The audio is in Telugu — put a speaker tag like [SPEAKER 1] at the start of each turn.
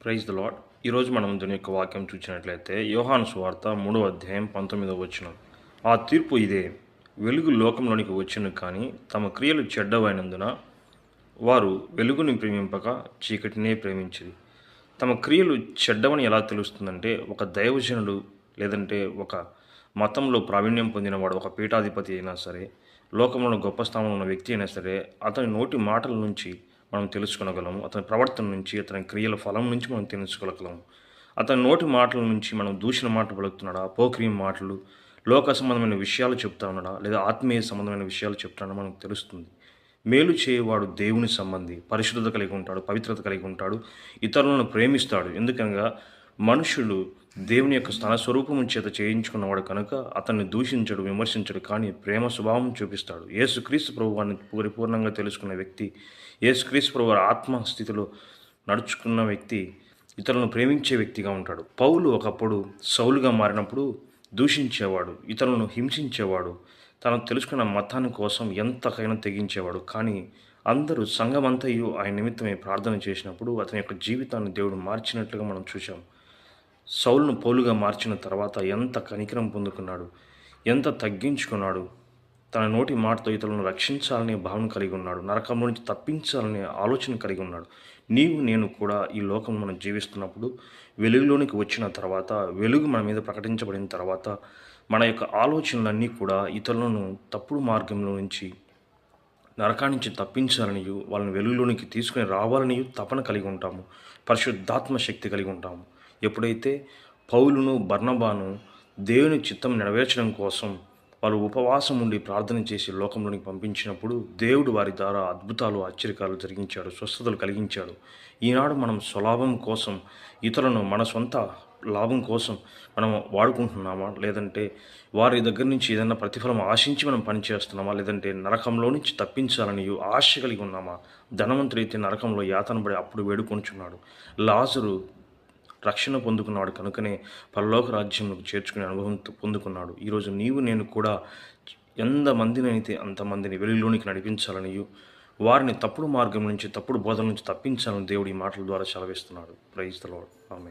[SPEAKER 1] ప్రైజ్ ద లాడ్ ఈరోజు మనం దీని యొక్క వాక్యం చూసినట్లయితే యోహాను సువార్త మూడవ అధ్యాయం పంతొమ్మిదవ వచనం. ఆ తీర్పు ఇదే. వెలుగు లోకంలోనికి వచ్చును కానీ తమ క్రియలు చెడ్డవైనందున వారు వెలుగుని ప్రేమింపక చీకటినే ప్రేమించిరి. తమ క్రియలు చెడ్డవని ఎలా తెలుస్తుందంటే ఒక దైవజనుడు లేదంటే ఒక మతంలో ప్రావీణ్యం పొందినవాడు ఒక పీఠాధిపతి అయినా సరే లోకంలో గొప్ప స్థానంలో ఉన్న వ్యక్తి అయినా సరే అతని నోటి మాటల నుంచి మనం తెలుసుకొనగలము. అతని ప్రవర్తన నుంచి అతని క్రియల ఫలం నుంచి మనం తెలుసుకోగలము. అతని నోటి మాటల నుంచి మనం దూషణ మాటలు పలుకుతున్నాడా? పోక్రియం మాటలు లోక సంబంధమైన విషయాలు చెప్తా ఉన్నాడా? లేదా ఆత్మీయ సంబంధమైన విషయాలు చెప్తున్నాడా మనకు తెలుస్తుంది. మేలు చేయవాడు దేవుని సంబంధి పరిశుద్ధత కలిగి ఉంటాడు పవిత్రత కలిగి ఉంటాడు ఇతరులను ప్రేమిస్తాడు. ఎందుకనగా మనుషులు దేవుని యొక్క స్థాన స్వరూపము చేత చేయించుకున్నవాడు కనుక అతన్ని దూషించడు విమర్శించడు కానీ ప్రేమ స్వభావం చూపిస్తాడు. యేసుక్రీస్తు ప్రభు వారిని పరిపూర్ణంగా తెలుసుకున్న వ్యక్తి యేసుక్రీస్తు ప్రభు వారి ఆత్మస్థితిలో నడుచుకున్న వ్యక్తి ఇతరులను ప్రేమించే వ్యక్తిగా ఉంటాడు. పౌలు ఒకప్పుడు సౌలుగా మారినప్పుడు దూషించేవాడు ఇతరులను హింసించేవాడు తను తెలుసుకున్న మతాన్ని కోసం ఎంతకైనా తెగించేవాడు. కానీ అందరూ సంఘమంతయు ఆయన నిమిత్తమే ప్రార్థన చేసినప్పుడు అతని యొక్క జీవితాన్ని దేవుడు మార్చినట్లుగా మనం చూసాం సౌలును పౌలుగా మార్చిన తర్వాత ఎంత కనికరం పొందుకున్నాడు ఎంత తగ్గించుకున్నాడు తన నోటి మాటతో ఇతరులను రక్షించాలనే భావన కలిగి ఉన్నాడు నరకంలో నుంచి తప్పించాలనే ఆలోచన కలిగి ఉన్నాడు. నీవు నేను కూడా ఈ లోకం మనం జీవిస్తున్నప్పుడు వెలుగులోనికి వచ్చిన తర్వాత వెలుగు మన మీద ప్రకటించబడిన తర్వాత మన యొక్క ఆలోచనలన్నీ కూడా ఇతరులను తప్పుడు మార్గంలో నుంచి నరకాన్ని నుంచి తప్పించాలనియు వాళ్ళని వెలుగులోనికి తీసుకుని రావాలనియు తపన కలిగి ఉంటాము. పరిశుద్ధాత్మ శక్తి కలిగి ఉంటాము. ఎప్పుడైతే పౌలును బర్ణబాను దేవుని చిత్తం నెరవేర్చడం కోసం వాళ్ళు ఉపవాసం ఉండి ప్రార్థన చేసి లోకంలోనికి పంపించినప్పుడు దేవుడు వారి ద్వారా అద్భుతాలు ఆశ్చర్యకాలు జరిగించాడు స్వస్థతలు కలిగించాడు. ఈనాడు మనం స్వలాభం కోసం ఇతరులను మన సొంత లాభం కోసం మనం వాడుకుంటున్నామా? లేదంటే వారి దగ్గర నుంచి ఏదైనా ప్రతిఫలం ఆశించి మనం పనిచేస్తున్నామా లేదంటే నరకంలో నుంచి తప్పించాలని ఆశ కలిగి ఉన్నామా? ధనవంతుడైతే నరకంలో యాతనబడి అప్పుడు వేడుకొంచున్నాడు లాజరు రక్షణ పొందుకున్నాడు. కనుకనే పరలోక రాజ్యంలోకి చేర్చుకునే అనుభవం పొందుకున్నాడు. ఈరోజు నీవు నేను కూడా ఎంతమందినైతే అంతమందిని వెలుగులోనికి నడిపించాలని వారిని తప్పుడు మార్గం నుంచి తప్పుడు బోధన నుంచి తప్పించాలని దేవుడి మాటల ద్వారా చలవిస్తున్నాడు ప్రైజ్ ఆమె